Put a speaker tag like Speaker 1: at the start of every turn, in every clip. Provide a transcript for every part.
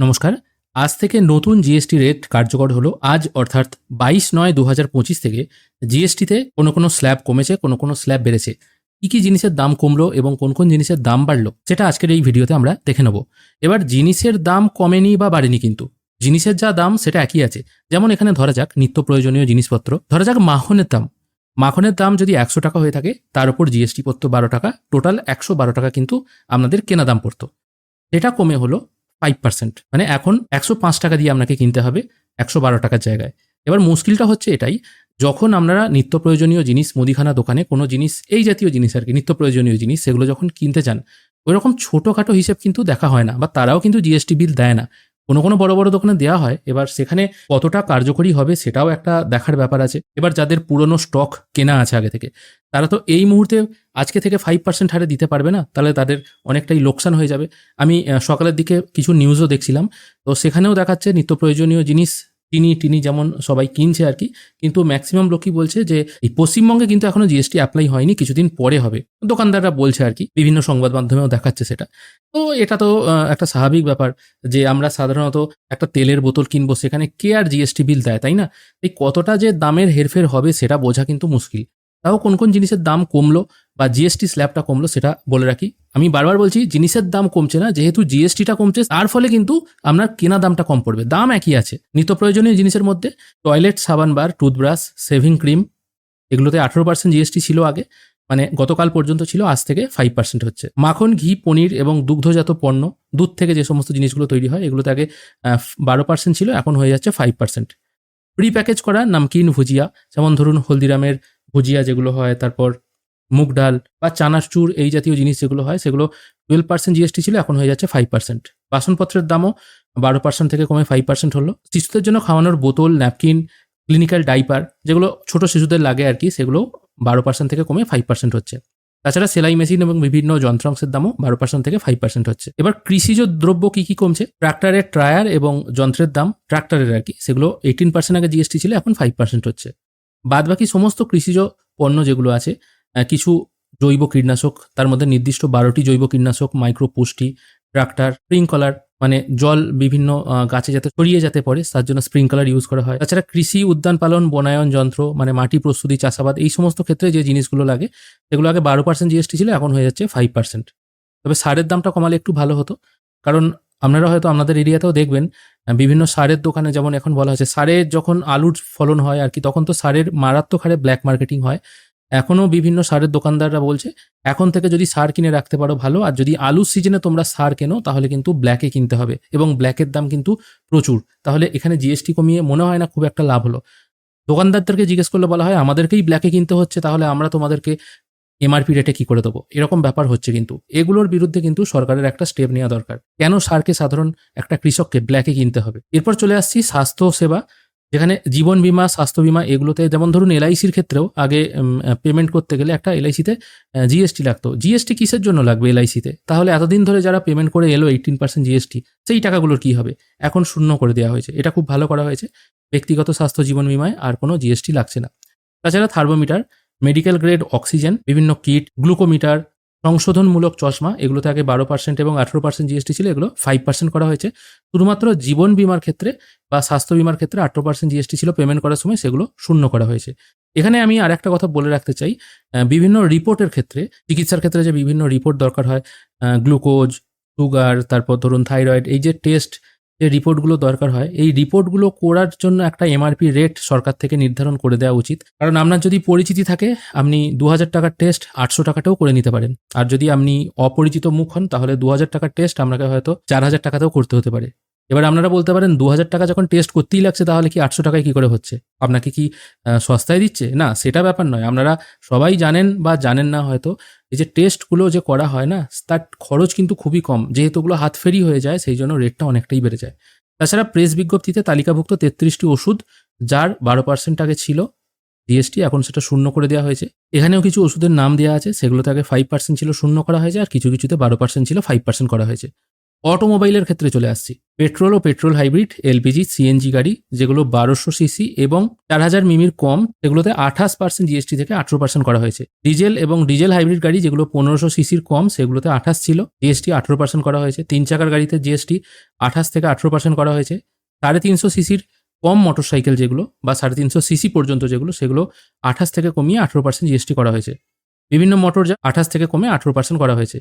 Speaker 1: নমস্কার। আজ থেকে নতুন জিএসটি রেট কার্যকর হলো আজ, অর্থাৎ বাইশ নয় দু হাজার পঁচিশ থেকে জিএসটিতে কোনো কোনো স্ল্যাব কমেছে, কোনো কোনো স্ল্যাব বেড়েছে। কি কি জিনিসের দাম কমলো এবং কোন কোন জিনিসের দাম বাড়লো, সেটা আজকের এই ভিডিওতে আমরা দেখে নেব। এবার জিনিসের দাম কমেনি বা বাড়েনি কিন্তু, জিনিসের যা দাম সেটা একই আছে। যেমন এখানে ধরা যাক, নিত্য প্রয়োজনীয় জিনিসপত্র। ধরা যাক মাখনের দাম। মাখনের দাম যদি একশো টাকা হয়ে থাকে, তার উপর জিএসটি পড়তো বারো টাকা। টোটাল একশো বারো টাকা কিন্তু আপনাদের কেনা দাম পড়তো। এটা কমে হলো ফাইভ পার্সেন্ট। মানে এখন একশো পাঁচ টাকা দিয়ে আপনাকে কিনতে হবে একশো বারো টাকার জায়গায়। এবার মুশকিলটা হচ্ছে এটাই, যখন আপনারা নিত্য প্রয়োজনীয় জিনিস, মুদিখানা দোকানে কোনো জিনিস, এই জাতীয় জিনিস আর কি, নিত্য প্রয়োজনীয় জিনিস, সেগুলো যখন কিনতে চান, ওইরকম ছোটোখাটো হিসেব কিন্তু দেখা হয় না বা তারাও কিন্তু জিএসটি বিল দেয় না। কোনো কোনো বড় বড় দোকানে দেওয়া হয়। এবার সেখানে কতটা কার্যকরী হবে সেটাও একটা দেখার ব্যাপার আছে। এবার যাদের পুরনো স্টক কেনা আছে আগে থেকে, তারা তো এই মুহূর্তে আজকে থেকে ফাইভ পার্সেন্ট হারে দিতে পারবে না, তাহলে তাদের অনেকটাই লোকসান হয়ে যাবে। আমি সকালের দিকে কিছু নিউজও দেখছিলাম, তো সেখানেও দেখাচ্ছে নিত্য প্রয়োজনীয় জিনিস টিনি টিনি যেমন সবাই কিনছে আর কি, কিন্তু ম্যাক্সিমাম লোকই বলছে যে এই পশ্চিমবঙ্গে কিন্তু এখনও জিএসটি অ্যাপ্লাই হয়নি, কিছুদিন পরে হবে। দোকানদাররা বলছে আর কি, বিভিন্ন সংবাদ মাধ্যমেও দেখাচ্ছে সেটা। তো এটা তো একটা স্বাভাবিক ব্যাপার যে আমরা সাধারণত একটা তেলের বোতল কিনবো, সেখানে কে আর জিএসটি বিল দেয়, তাই না? এই কতটা যে দামের হেরফের হবে সেটা বোঝা কিন্তু মুশকিল। তাও কোন কোন জিনিসের দাম কমলো বা জিএসটি স্ল্যাবটা কমলো সেটা বলে রাখি। আমি বারবার বলছি, জিনিসের দাম কমছে না, যেহেতু জিএসটিটা কমছে, তার ফলে কিন্তু আপনার কেনা দামটা কম পড়বে। দাম একই আছে। নিত্য প্রয়োজনীয় জিনিসের মধ্যে টয়লেট সাবান বার টুথব্রাশ শেভিং ক্রিম এগুলোতে আঠেরো পার্সেন্ট জিএসটি ছিল আগে মানে গতকাল পর্যন্ত ছিল, আজ থেকে ফাইভ পার্সেন্ট হচ্ছে। মাখন, ঘি, পনির এবং দুগ্ধজাত পণ্য, দুধ থেকে যে সমস্ত জিনিসগুলো তৈরি হয়, এগুলোতে আগে বারো পার্সেন্ট ছিল, এখন হয়ে যাচ্ছে ফাইভ পার্সেন্ট প্রি প্যাকেজ করা, নামকিন, ভুজিয়া, যেমন ধরুন হলদিরামের ভুজিয়া যেগুলো হয়, তারপর মুগ ডাল বা চানাচুর এই জাতীয় জিনিস যেগুলো হয়, সেগুলো টুয়েলভ পার্সেন্ট জিএসটি ছিল, এখন হয়ে যাচ্ছে ফাইভ পার্সেন্ট বাসনপত্রের দামও বারো পার্সেন্ট থেকে কমে ফাইভ পার্সেন্ট হলো। শিশুদের জন্য খাওয়ানোর বোতল ন্যাপকিন ক্লিনিক্যাল ডাইপার যেগুলো ছোট শিশুদের লাগে আর কি, সেগুলো বারো পার্সেন্ট থেকে কমে ফাইভ পার্সেন্ট হচ্ছে। তাছাড়া সেলাই মেশিন এবং বিভিন্ন যন্ত্রাংশের দামও বারো পার্সেন্ট থেকে ফাইভ পার্সেন্ট হচ্ছে। এবার কৃষিজ দ্রব্য কি কি কমছে? ট্রাক্টরের ট্রায়ার এবং যন্ত্রের দাম, ট্রাক্টরের আর কি, সেগুলো এইটিন পার্সেন্ট আগে জিএসটি ছিল, এখন ফাইভ পার্সেন্ট হচ্ছে। বাদ বাকি সমস্ত কৃষিজ পণ্য যেগুলো আছে কিছু জৈব কীটনাশক, তার মধ্যে নির্দিষ্ট বারোটি জৈব কীটনাশক মাইক্রো পুষ্টি ট্রাক্টর স্প্রিংকলার মানে জল বিভিন্ন গাছে যাতে ছড়িয়ে যেতে পারে তার জন্য স্প্রিংকলার ইউজ করা হয়। তাছাড়া কৃষি উদ্যান পালন, বনায়ন যন্ত্র মানে মাটি প্রস্তুতি, চাষাবাদ, এই সমস্ত ক্ষেত্রে যে জিনিসগুলো লাগে, সেগুলো আগে বারো পার্সেন্ট জিএসটি ছিল, এখন হয়ে যাচ্ছে ফাইভ পার্সেন্ট তবে সারের দামটা কমালে একটু ভালো হতো, কারণ আপনারা হয়তো আপনাদের এরিয়াতেও দেখবেন বিভিন্ন সারের দোকানে যেমন এখন বলা হয়েছে সারের যখন আলুর ফলন হয় আর কি, তখন তো সারের মারাত্মক হারে ব্ল্যাক মার্কেটিং হয়। এখনও বিভিন্ন সারের দোকানদাররা বলছে, এখন থেকে যদি সার কিনে রাখতে পারো ভালো, আর যদি আলুর সিজনে তোমরা সার কেনো, তাহলে কিন্তু ব্ল্যাকে কিনতে হবে এবং ব্ল্যাকের দাম কিন্তু প্রচুর। তাহলে এখানে জিএসটি কমিয়ে মনে হয় না খুব একটা লাভ হলো। দোকানদারদেরকে জিজ্ঞেস করলে বলা হয়, আমাদেরকেই ব্ল্যাকে কিনতে হচ্ছে, তাহলে আমরা তোমাদেরকে এমআরপি রেটে কি করে দেবো? এরকম ব্যাপার হচ্ছে কিন্তু। এগুলোর বিরুদ্ধে কিন্তু সরকারের একটা স্টেপ নেওয়া দরকার। কেন সারকে সাধারণ একটা কৃষককে ব্ল্যাকে কিনতে হবে? এরপর চলে আসছি স্বাস্থ্য সেবা, যেখানে জীবন বিমা, স্বাস্থ্য বিমা এগুলোতে যেমন ধরুন এলআইসির ক্ষেত্রেও আগে পেমেন্ট করতে গেলে একটা এলআইসিতে জিএসটি লাগতো। জিএসটি কিসের জন্য লাগবে এলআইসিতে তাহলে এতদিন ধরে যারা পেমেন্ট করে এলো এইটিন পার্সেন্ট জিএসটি সেই টাকাগুলোর কি হবে? এখন শূন্য করে দেওয়া হয়েছে। এটা খুব ভালো করা হয়েছে। ব্যক্তিগত স্বাস্থ্য জীবন বিমায় আর কোনো জিএসটি লাগছে না। তাছাড়া থার্মোমিটার মেডিকেল গ্রেড অক্সিজেন, বিভিন্ন কিট, গ্লুকোমিটার, সংশোধনমূলক চশমা, এগুলোতে আগে বারো পার্সেন্ট এবং আঠেরো পার্সেন্ট জিএসটি ছিল, এগুলো ফাইভ পার্সেন্ট করা হয়েছে। শুধুমাত্র জীবন বিমার ক্ষেত্রে বা স্বাস্থ্য বিমার ক্ষেত্রে আঠেরো পার্সেন্ট জিএসটি ছিল পেমেন্ট করার সময় সেগুলো শূন্য করা হয়েছে। এখানে আমি আর একটা কথা বলে রাখতে চাই বিভিন্ন রিপোর্টের ক্ষেত্রে, চিকিৎসার ক্ষেত্রে যে বিভিন্ন রিপোর্ট দরকার হয় গ্লুকোজ, সুগার, তারপর ধরুন থাইরয়েড এই যে টেস্ট যে রিপোর্টগুলো দরকার হয়, এই রিপোর্টগুলো করার জন্য একটা এমআরপি রেট সরকার থেকে নির্ধারণ করে দেওয়া উচিত। কারণ আপনার যদি পরিচিতি থাকে, আপনি দু হাজার টাকার টেস্ট আটশো টাকাতেও করে নিতে পারেন। আর যদি আপনি অপরিচিত মুখ হন, তাহলে দু হাজার টাকার টেস্ট আপনাকে হয়তো চার হাজার টাকাতেও করতে হতে পারে। এবার আপনারা বলতে পারেন দু হাজার টাকা যখন টেস্ট করতেই লাগছে, তাহলে কি আটশো টাকায় কী করে হচ্ছে? আপনাকে কি সস্তায় দিচ্ছে? না, সেটা ব্যাপার নয়। আপনারা সবাই জানেন বা জানেন না হয়তো, এই যে টেস্টগুলো যে করা হয় না, তার খরচ কিন্তু খুবই কম। যেহেতু ওগুলো হাত ফেরি হয়ে যায়, সেই জন্য রেটটা অনেকটাই বেড়ে যায়। তাছাড়া প্রেস বিজ্ঞপ্তিতে তালিকাভুক্ত তেত্রিশটি ওষুধ, যার বারো পার্সেন্ট আগে ছিল জিএসটি এখন সেটা শূন্য করে দেওয়া হয়েছে। এখানেও কিছু ওষুধের নাম দেওয়া আছে, সেগুলোতে আগে ফাইভ পার্সেন্ট ছিল শূন্য করা হয়েছে, আর কিছু কিছুতে বারো পার্সেন্ট ছিল ফাইভ পার্সেন্ট করা হয়েছে। অটোমোবাইলের ক্ষেত্রে চলে আসছি। পেট্রোল ও পেট্রোল হাইব্রিড, এলপিজি, সিএনজি গাড়ি, যেগুলো বারোশো সিসি এবং চার হাজার মিমির কম, সেগুলোতে আঠাশ পার্সেন্ট জিএসটি থেকে আঠেরো পার্সেন্ট করা হয়েছে। ডিজেল এবং ডিজেল হাইব্রিড গাড়ি যেগুলো পনেরোশো সিসির কম, সেগুলোতে আঠাশ ছিল, জিএসটি আঠেরো পার্সেন্ট করা হয়েছে। তিন চাকার গাড়িতে জিএসটি আঠাশ থেকে আঠেরো পার্সেন্ট করা হয়েছে। সাড়ে তিনশো সিসির কম মোটরসাইকেল যেগুলো বা সাড়ে তিনশো সিসি পর্যন্ত যেগুলো, সেগুলো আঠাশ থেকে কমিয়ে আঠেরো পার্সেন্ট জিএসটি করা হয়েছে। বিভিন্ন মোটর যা আঠাশ থেকে কমে আঠেরো পার্সেন্ট করা হয়েছে।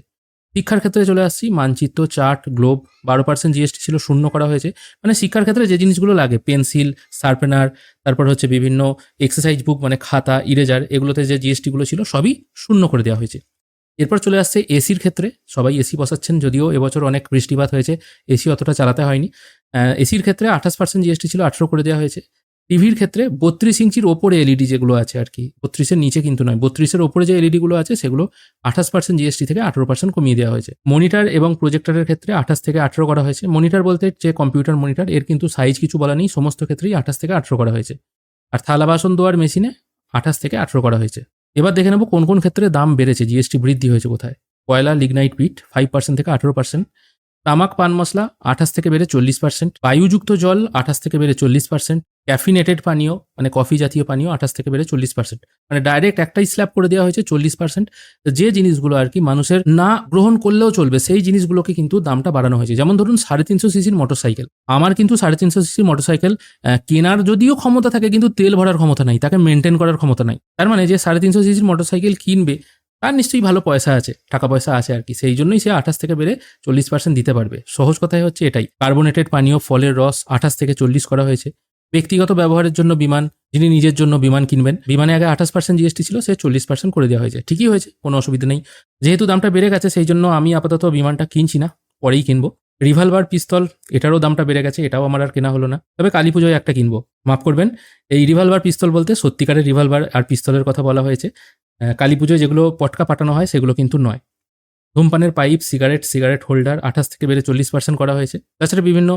Speaker 1: শিক্ষার ক্ষেত্রে চলে আসছি। মানচিত্র, চার্ট, গ্লোব, বারো পার্সেন্ট জিএসটি ছিল শূন্য করা হয়েছে। মানে শিক্ষার ক্ষেত্রে যে জিনিসগুলো লাগে, পেন্সিল, শার্পেনার, তারপর হচ্ছে বিভিন্ন এক্সারসাইজ বুক মানে খাতা ইরেজার এগুলোতে যে জিএসটিগুলো ছিল সবই শূন্য করে দেওয়া হয়েছে। এরপর চলে আসছে এসির ক্ষেত্রে। সবাই এসি বসাচ্ছেন, যদিও এবছর অনেক বৃষ্টিপাত হয়েছে। এসি অতটা চালাতে হয়নি। এসির ক্ষেত্রে আঠাশ পার্সেন্ট জিএসটি ছিল, আঠেরো করে দেওয়া হয়েছে। টিভির ক্ষেত্রে বত্রিশ ইঞ্চির ওপরে এলইডি যেগুলো আছে আর কি, বত্রিশের নিচে কিন্তু নয়, বত্রিশের ওপরে যে এলইডি গুলো আছে সেগুলো আঠাশ পার্সেন্ট জিএসটি থেকে আঠেরো পার্সেন্ট কমিয়ে দেওয়া হয়েছে। মনিটর এবং প্রজেক্টরের ক্ষেত্রে আঠাশ থেকে আঠেরো করা হয়েছে। মনিটর বলতে যে কম্পিউটার মনিটর, এর কিন্তু সাইজ কিছু বলা নেই, সমস্ত ক্ষেত্রেই আঠাশ থেকে আঠেরো করা হয়েছে। আর থালা বাসন দেওয়ার মেশিনে আঠাশ থেকে আঠারো করা হয়েছে। এবার দেখে নেব কোন কোন ক্ষেত্রে দাম বেড়েছে জিএসটি বৃদ্ধি হয়েছে কোথায়। কয়লা লিগনাইট পিট ফাইভ পার্সেন্ট থেকে আঠেরো পার্সেন্ট তামাক, পান মশলা আঠাশ থেকে বেড়ে চল্লিশ পার্সেন্ট, বায়ুযুক্ত জল আঠাশ থেকে বেড়ে চল্লিশ পার্সেন্ট, ক্যাফিনেটেড পানীয় মানে কফি জাতীয় পানীয় আঠাশ থেকে বেড়ে চল্লিশ পার্সেন্ট। মানে ডাইরেক্ট একটাই স্ল্যাব করে দেওয়া হয়েছে চল্লিশ পার্সেন্ট। যে জিনিসগুলো আর কি মানুষের না গ্রহণ করলেও চলবে, সেই জিনিসগুলোকে কিন্তু দামটা বাড়ানো হয়েছে। যেমন ধরুন সাড়ে তিনশো সিসির মোটরসাইকেল। আমার কিন্তু সাড়ে তিনশো সিসির মোটরসাইকেল কেনার যদিও ক্ষমতা থাকে কিন্তু তেল ভরার ক্ষমতা নাই, তাকে মেনটেন করার ক্ষমতা নাই। তার মানে যে সাড়ে তিনশো সিসির মোটরসাইকেল কিনবে তার নিশ্চয়ই ভালো পয়সা আছে, টাকা পয়সা আছে আর কি। সেই জন্যই সে আঠাশ থেকে বেড়ে চল্লিশ পার্সেন্ট দিতে পারবে। সহজ কথাই হচ্ছে এটাই। কার্বোনেটেড পানীয়, ফলের রস আঠাশ থেকে চল্লিশ করা হয়েছে। ব্যক্তিগত ব্যবহারের জন্য বিমান, যিনি নিজের জন্য বিমান কিনবেন, বিমানে আগে আঠাশ পার্সেন্ট জিএসটি ছিল, সে চল্লিশ পার্সেন্ট করে দেওয়া হয়েছে। ঠিকই হয়েছে, কোনো অসুবিধা নেই। যেহেতু দামটা বেড়ে গেছে, সেই জন্য আমি আপাতত বিমানটা কিনছি না, পরেই কিনবো। রিভলভার, পিস্তল, এটারও দামটা বেড়ে গেছে, এটাও আমার আর কেনা হলো না। তবে কালী পুজোয় একটা কিনবো। মাফ করবেন, এই রিভলভার, পিস্তল বলতে সত্যিকারের রিভলভার আর পিস্তলের কথা বলা হয়েছে। কালী পুজোয় যেগুলো পটকা পাঠানো হয়, সেগুলো কিন্তু নয়। ধূমপানের পাইপ, সিগারেট সিগারেট হোল্ডার, আঠাশ থেকে বেড়ে চল্লিশ পার্সেন্ট করা হয়েছে। তাছাড়া বিভিন্ন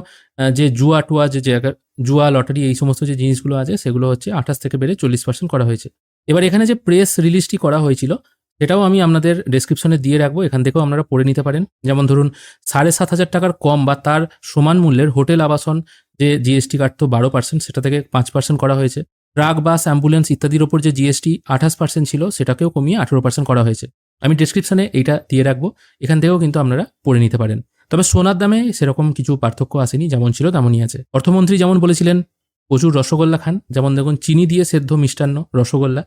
Speaker 1: যে জুয়া টুয়া, যে জায়গা জুয়া, লটারি, এই সমস্ত যে জিনিসগুলো আছে, সেগুলো হচ্ছে আঠাশ থেকে বেড়ে চল্লিশ পার্সেন্ট করা হয়েছে। এবার এখানে যে প্রেস রিলিজটি করা হয়েছিল, সেটাও আমি আপনাদের ডেসক্রিপশনে দিয়ে রাখব। এখান থেকেও আপনারা পড়ে নিতে পারেন। যেমন ধরুন, সাড়ে সাত হাজার টাকার কম বা তার সমান মূল্যের হোটেল আবাসন, যে জিএসটি কাটতো বারো পার্সেন্ট, সেটা থেকে পাঁচ পার্সেন্ট করা হয়েছে। ট্রাক বাস, অ্যাম্বুলেন্স ইত্যাদির ওপর যে জিএসটি আঠাশ পার্সেন্ট ছিল, সেটাকেও কমিয়ে আঠেরো পার্সেন্ট করা হয়েছে। আমি ডেসক্রিপশনে এইটা দিয়ে রাখব। এখান থেকেও কিন্তু আপনারা পড়ে নিতে পারেন। তবে সোনার দামে সেরকম কিছু পার্থক্য আসেনি, যেমন ছিল তেমনই আছে। অর্থমন্ত্রী যেমন বলেছিলেন, প্রচুর রসগোল্লা খান। যেমন দেখুন, চিনি দিয়ে সেদ্ধ মিষ্টান্ন রসগোল্লা,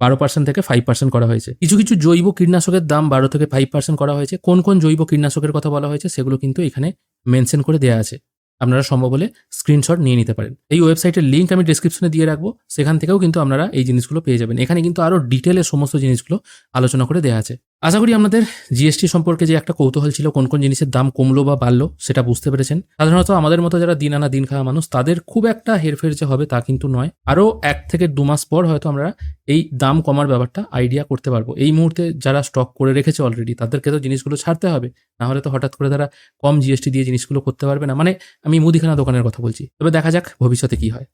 Speaker 1: বারো পার্সেন্ট থেকে ফাইভ পার্সেন্ট করা হয়েছে। কিছু কিছু জৈব কীটনাশকের দাম বারো থেকে ফাইভ পার্সেন্ট করা হয়েছে। কোন কোন জৈব কীটনাশকের কথা বলা হয়েছে, সেগুলো কিন্তু এখানে মেনশন করে দেওয়া আছে। আপনারা সম্ভব হলে স্ক্রিনশট নিয়ে নিতে পারেন। এই ওয়েবসাইটের লিঙ্ক আমি ডিসক্রিপশনে দিয়ে রাখব। সেখান থেকেও কিন্তু আপনারা এই জিনিসগুলো পেয়ে যাবেন। এখানে কিন্তু আরও ডিটেলে সমস্ত জিনিসগুলো আলোচনা করে দেওয়া আছে। আশা করি আপনাদের জিএসটি সম্পর্কে যে একটা কৌতূহল ছিল, কোন কোন জিনিসের দাম কমলো বা বাড়লো, সেটা বুঝতে পেরেছেন। সাধারণত আমাদের মতো যারা দিন আনা দিন খাওয়া মানুষ, তাদের খুব একটা হেরফের যে হবে তা কিন্তু নয়। আরও এক থেকে দু মাস পর হয়তো আমরা এই দাম কমার ব্যাপারটা আইডিয়া করতে পারব। এই মুহূর্তে যারা স্টক করে রেখেছে অলরেডি তাদেরকে তো জিনিসগুলো ছাড়তে হবে। না হলে তো হঠাৎ করে তারা কম জিএসটি দিয়ে জিনিসগুলো করতে পারবে না। মানে আমি মুদিখানা দোকানের কথা বলছি। তবে দেখা যাক ভবিষ্যতে কি হয়।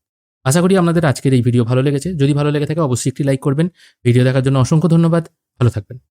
Speaker 1: আশা করি আপনাদের আজকের এই ভিডিও ভালো লেগেছে। যদি ভালো লেগে থাকে, অবশ্যই একটি লাইক করবেন। ভিডিও দেখার জন্য অসংখ্য ধন্যবাদ। ভালো থাকবেন।